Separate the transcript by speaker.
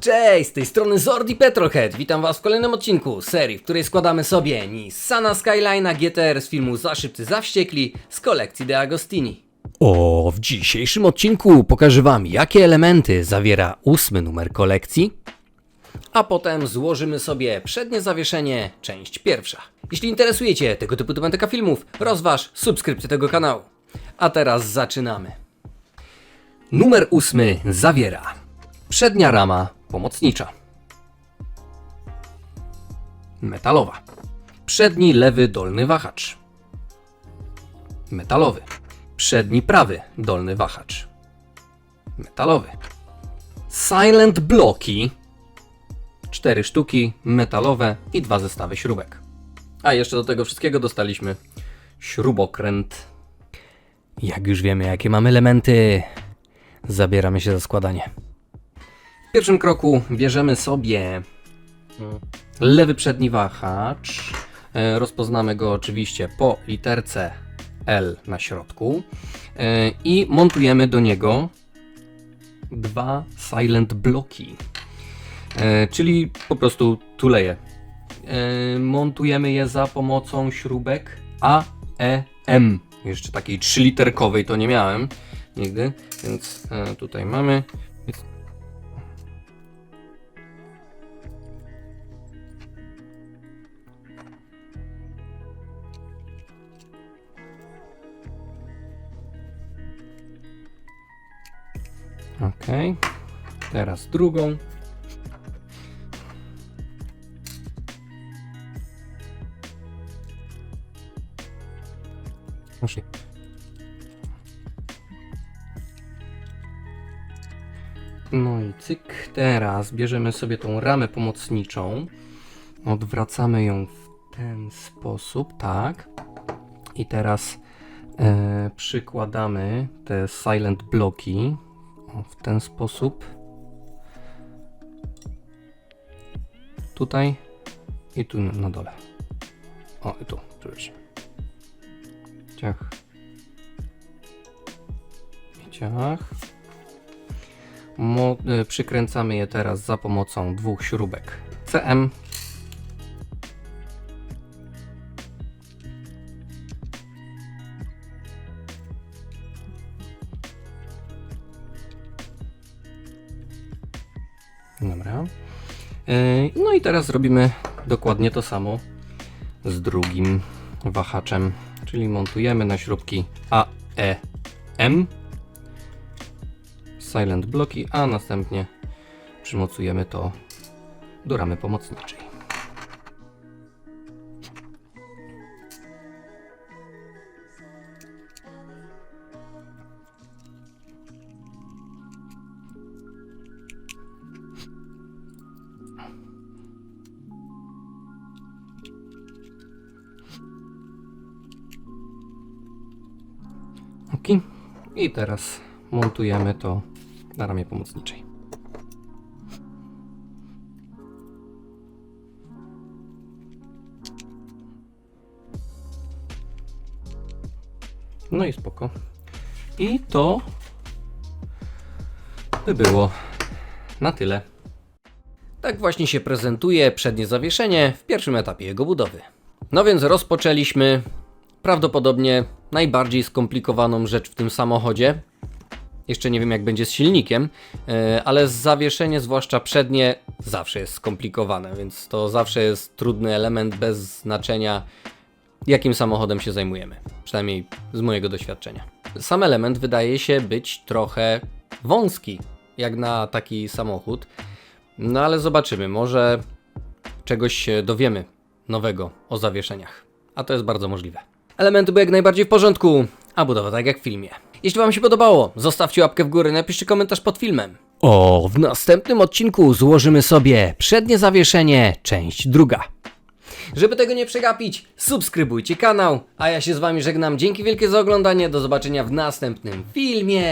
Speaker 1: Cześć, z tej strony Zordi Petrolhead. Witam Was w kolejnym odcinku serii, w której składamy sobie Nissana Skyline'a GTR z filmu Za szybcy, za wściekli z kolekcji De Agostini. O, w dzisiejszym odcinku pokażę Wam, jakie elementy zawiera ósmy numer kolekcji, a potem złożymy sobie przednie zawieszenie, część pierwsza. Jeśli interesuje Cię tego typu tematyka filmów, rozważ subskrypcję tego kanału. A teraz zaczynamy. Numer ósmy zawiera przednia rama pomocnicza. Metalowa. Przedni lewy dolny wahacz. Metalowy. Przedni prawy dolny wahacz. Metalowy. Silent bloki. Cztery sztuki metalowe i dwa zestawy śrubek. A jeszcze do tego wszystkiego dostaliśmy śrubokręt. Jak już wiemy, jakie mamy elementy, zabieramy się za składanie. W pierwszym kroku bierzemy sobie lewy przedni wahacz. E, Rozpoznamy go oczywiście po literce L na środku E, i montujemy do niego dwa silent bloki, E, czyli po prostu tuleje. Montujemy je za pomocą śrubek A, E, M. Jeszcze takiej trzyliterkowej to nie miałem nigdy, więc tutaj mamy. Ok, teraz drugą. No i cyk, teraz bierzemy sobie tą ramę pomocniczą, odwracamy ją w ten sposób, tak. I teraz e, przykładamy te silent bloki w ten sposób. Tutaj i tu na dole. O, i tu, czuć. Ciach. Ciach. Mo, y, przykręcamy je teraz za pomocą dwóch śrubek CM. Dobra. Y, No i teraz robimy dokładnie to samo z drugim wahaczem, czyli montujemy na śrubki A, E, M silent bloki, a następnie przymocujemy to do ramy pomocniczej. Ok. I teraz montujemy to na ramię pomocniczej. No i spoko. I to by było na tyle. Tak właśnie się prezentuje przednie zawieszenie w pierwszym etapie jego budowy. No więc rozpoczęliśmy prawdopodobnie najbardziej skomplikowaną rzecz w tym samochodzie. Jeszcze nie wiem jak będzie z silnikiem, e, ale zawieszenie, zwłaszcza przednie, zawsze jest skomplikowane, więc to zawsze jest trudny element bez znaczenia jakim samochodem się zajmujemy. Przynajmniej z mojego doświadczenia. Sam element wydaje się być trochę wąski, jak na taki samochód. No ale zobaczymy, może czegoś się dowiemy nowego o zawieszeniach. A to jest bardzo możliwe. Elementy były jak najbardziej w porządku, a budowa tak jak w filmie. Jeśli Wam się podobało, zostawcie łapkę w górę, napiszcie komentarz pod filmem. O, w następnym odcinku złożymy sobie przednie zawieszenie, część druga. Żeby tego nie przegapić, subskrybujcie kanał, a ja się z Wami żegnam. Dzięki wielkie za oglądanie, do zobaczenia w następnym filmie.